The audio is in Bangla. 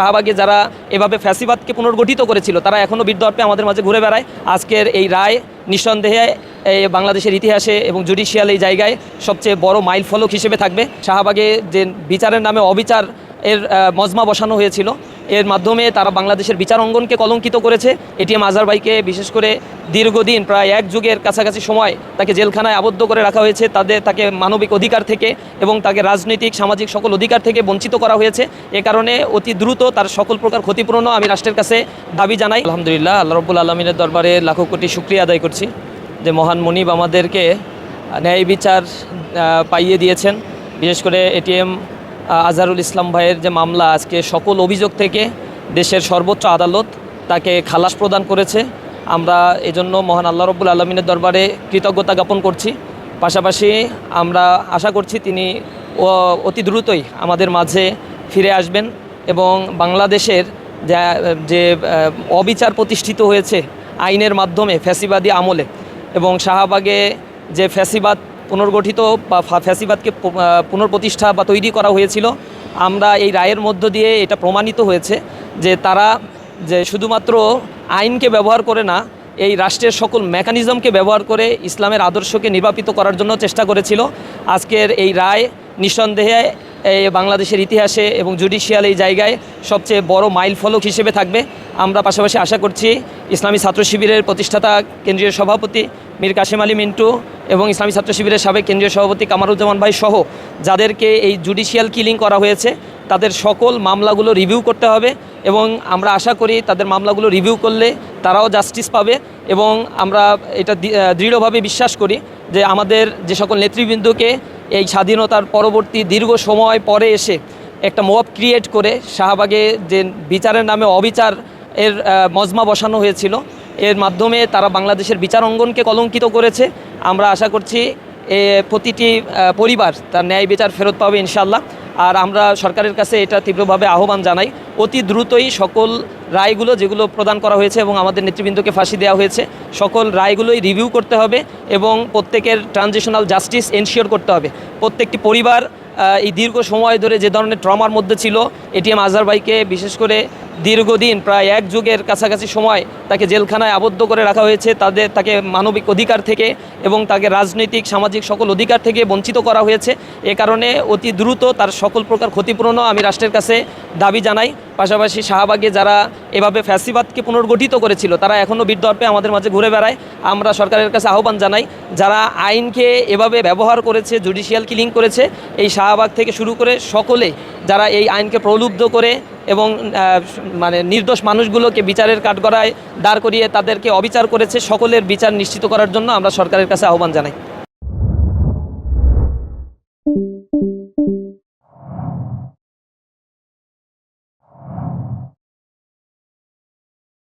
শাহবাগে যারা এভাবে ফ্যাসিবাদকে পুনর্গঠিত করেছিল, তারা এখনও বীরদর্পে আমাদের মাঝে ঘুরে বেড়ায়। আজকের এই রায় নিঃসন্দেহে বাংলাদেশের ইতিহাসে এবং জুডিশিয়াল এই জায়গায় সবচেয়ে বড় মাইল ফলক হিসেবে থাকবে। শাহবাগে যে বিচারের নামে অবিচার এর মজমা বসানো হয়েছিল এর মাধ্যমে তারা বাংলাদেশের বিচার অঙ্গনকে কলঙ্কিত করেছে। এটিএম আজারবাইকে বিশেষ করে দীর্ঘদিন, প্রায় এক যুগের কাছাকাছি সময় তাকে জেলখানায় আবদ্ধ করে রাখা হয়েছে। তাদের, তাকে মানবিক অধিকার থেকে এবং তাকে রাজনৈতিক, সামাজিক সকল অধিকার থেকে বঞ্চিত করা হয়েছে। এ কারণে অতি দ্রুত তার সকল প্রকার ক্ষতিপূরণও আমি রাষ্ট্রের কাছে দাবি জানাই। আলহামদুলিল্লাহ, আল্লাহ রব্বুল আলমিনের দরবারে লাখো কোটি শুক্রিয়া আদায় করছি যে মহান মনিব আমাদেরকে ন্যায় বিচার পাইয়ে দিয়েছেন। বিশেষ করে এটিএম আজহারুল ইসলাম ভাইয়ের যে মামলা, আজকে সকল অভিযোগ থেকে দেশের সর্বোচ্চ আদালত তাকে খালাস প্রদান করেছে। আমরা এজন্য মহান আল্লাহ রব্বুল আলমিনের দরবারে কৃতজ্ঞতা জ্ঞাপন করছি। পাশাপাশি আমরা আশা করছি তিনি অতি দ্রুতই আমাদের মাঝে ফিরে আসবেন এবং বাংলাদেশের যে অবিচার প্রতিষ্ঠিত হয়েছে আইনের মাধ্যমে ফ্যাসিবাদী আমলে এবং শাহবাগে যে ফ্যাসিবাদ পুনর্গঠিত বা ফ্যাসিবাদকে পুনর্প্রতিষ্ঠা বা তৈরি করা হয়েছিল। আমরা এই রায়ের মধ্য দিয়ে এটা প্রমাণিত হয়েছে যে তারা যে শুধুমাত্র আইনকে ব্যবহার করে না, এই রাষ্ট্রের সকল মেকানিজমকে ব্যবহার করে ইসলামের আদর্শকে নির্বাপিত করার জন্য চেষ্টা করেছিল। আজকের এই রায় নিঃসন্দেহে এই বাংলাদেশের ইতিহাসে এবং জুডিশিয়াল এই জায়গায় সবচেয়ে বড় মাইল ফলক হিসেবে থাকবে। আমরা পাশাপাশি আশা করছি ইসলামী ছাত্র শিবিরের প্রতিষ্ঠাতা কেন্দ্রীয় সভাপতি মীর কাশিম আলী মিন্টু এবং ইসলামী ছাত্র শিবিরের সাবেক কেন্দ্রীয় সভাপতি কামারুজ্জামান ভাই সহ যাদেরকে এই জুডিশিয়াল কিলিং করা হয়েছে, তাদের সকল মামলাগুলো রিভিউ করতে হবে এবং আমরা আশা করি তাদের মামলাগুলো রিভিউ করলে তারাও জাস্টিস পাবে এবং আমরা এটা দৃঢ়ভাবে বিশ্বাস করি যে আমাদের যে সকল নেতৃবৃন্দকে এই স্বাধীনতার পরবর্তী দীর্ঘ সময় পরে এসে একটা মব ক্রিয়েট করে শাহবাগে যে বিচারের নামে অবিচার এর মজমা বসানো হয়েছিল, এর মাধ্যমে তারা বাংলাদেশের বিচার অঙ্গনকে কলঙ্কিত করেছে। আমরা আশা করছি প্রতিটি পরিবার তার ন্যায় বিচার ফেরত পাবে ইনশাল্লাহ আর আমরা সরকারের কাছে এটা তীব্রভাবে আহ্বান জানাই। অতি দ্রুতই সকল রায়গুলো যেগুলো প্রদান করা হয়েছে এবং আমাদের নেতৃবৃন্দকে ফাঁসি দেওয়া হয়েছে, সকল রায়গুলোই রিভিউ করতে হবে এবং প্রত্যেকের ট্রানজিশনাল জাস্টিস এনশিওর করতে হবে। প্রত্যেকটি পরিবার এই দীর্ঘ সময় ধরে যে ধরনের ট্রমার মধ্যে ছিল এটিএম আজহার ভাইকে বিশেষ করে দীর্ঘদিন, প্রায় এক যুগের কাছাকাছি সময় তাকে জেলখানায় আবদ্ধ করে রাখা হয়েছে। তাদের, তাকে মানবিক অধিকার থেকে এবং তাকে রাজনৈতিক, সামাজিক সকল অধিকার থেকে বঞ্চিত করা হয়েছে। এ কারণে অতি দ্রুত তার সকল প্রকার ক্ষতিপূরণও আমি রাষ্ট্রের কাছে দাবি জানাই। পাশাপাশি শাহবাগে যারা এভাবে ফ্যাসিবাদকে পুনর্গঠিত করেছিল, তারা এখনও বৃদ্ধর্পে আমাদের মাঝে ঘুরে বেড়ায়। আমরা সরকারের কাছে আহ্বান জানাই, যারা আইনকে এভাবে ব্যবহার করেছে জুডিশিয়াল কিলিং করেছে, এই শাহবাগ থেকে শুরু করে সকলে যারা এই আইনকে প্রলুব্ধ করে এবং মানে নির্দোষ মানুষগুলোকে বিচারের কাঠগড়ায় দাঁড় করিয়ে তাদেরকে অবিচার করেছে, সকলের বিচার নিশ্চিত করার জন্য আমরা সরকারের কাছে আহ্বান জানাই।